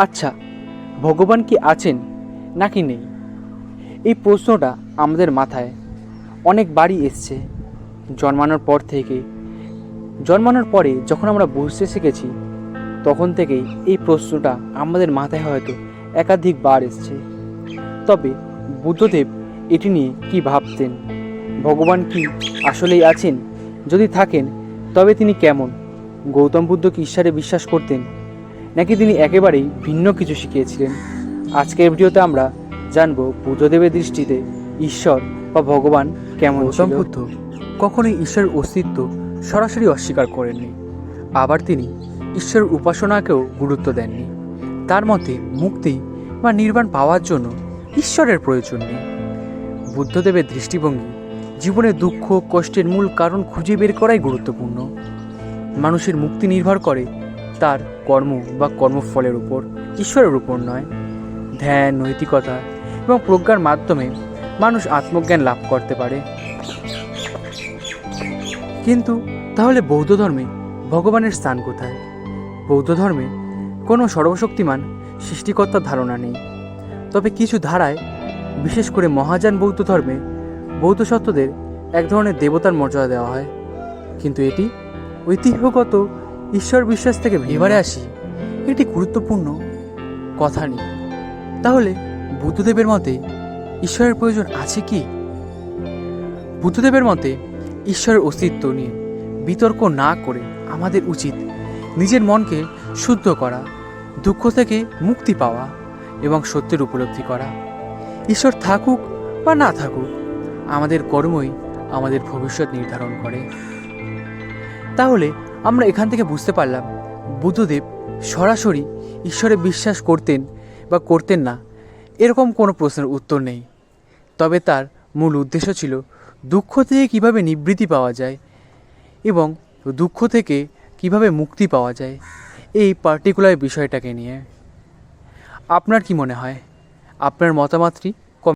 আচ্ছা ভগবান কি আছেন নাকি নেই? এই প্রশ্নটা আমাদের মাথায় অনেকবারই এসছে। জন্মানোর পর থেকে, জন্মানোর পরে যখন আমরা বুঝতে শিখেছি, তখন থেকেই এই প্রশ্নটা আমাদের মাথায় হয়তো একাধিকবার এসছে। তবে বুদ্ধদেব এটি নিয়ে কি ভাবতেন? ভগবান কি আসলেই আছেন? যদি থাকেন, তবে তিনি কেমন? গৌতম বুদ্ধ কি ঈশ্বরে বিশ্বাস করতেন? নাকি তিনি একেবারেই ভিন্ন কিছু শিখিয়েছিলেন? আজকের ভিডিওতে আমরা জানব বুদ্ধদেবের দৃষ্টিতে ঈশ্বর বা ভগবান কেমন গৌতম বুদ্ধ কখনোই ঈশ্বরের অস্তিত্ব সরাসরি অস্বীকার করেননি। আবার তিনি ঈশ্বরের উপাসনাকেও গুরুত্ব দেননি। তার মতে মুক্তি বা নির্বাণ পাওয়ার জন্য ঈশ্বরের প্রয়োজন নেই। বুদ্ধদেবের দৃষ্টিভঙ্গি জীবনে দুঃখ কষ্টের মূল কারণ খুঁজে বের করাই গুরুত্বপূর্ণ। মানুষের মুক্তি নির্ভর করে তার কর্ম বা কর্মফলের উপর, ঈশ্বরের উপর নয়। ধ্যান, নৈতিকতা এবং প্রজ্ঞার মাধ্যমে মানুষ আত্মজ্ঞান লাভ করতে পারে। কিন্তু তাহলে বৌদ্ধ ধর্মে ভগবানের স্থান কোথায়? বৌদ্ধ ধর্মে কোনো সর্বশক্তিমান সৃষ্টিকর্তার ধারণা নেই। তবে কিছু ধারায়, বিশেষ করে মহাযান বৌদ্ধ ধর্মে বৌদ্ধ সত্ত্বদের এক ধরনের দেবতার মর্যাদা দেওয়া হয়। কিন্তু এটি ঐতিহ্যগত ঈশ্বর বিশ্বাস থেকে এবারে আসি এটি গুরুত্বপূর্ণ কথা নেই তাহলে বুদ্ধদেবের মতে ঈশ্বরের প্রয়োজন আছে কি? বুদ্ধদেবের মতে ঈশ্বরের অস্তিত্ব নিয়ে বিতর্ক না করে আমাদের উচিত নিজের মনকে শুদ্ধ করা, দুঃখ থেকে মুক্তি পাওয়া এবং সত্যের উপলব্ধি করা। ঈশ্বর থাকুক বা না থাকুক, আমাদের কর্মই আমাদের ভবিষ্যৎ নির্ধারণ করে। তাহলে আমরা এখান থেকে বুঝতে পারলাম, বুদ্ধদেব সরাসরি ঈশ্বরে বিশ্বাস করতেন বা করতেন না, এরকম কোনো প্রশ্নের উত্তর নেই। তবে তার মূল উদ্দেশ্য ছিল দুঃখ থেকে কীভাবে নিবৃত্তি পাওয়া যায় এবং দুঃখ থেকে কীভাবে মুক্তি পাওয়া যায়, এই পার্টিকুলার বিষয়টাকে নিয়ে। আপনার কি মনে হয়? আপনার মতামতটি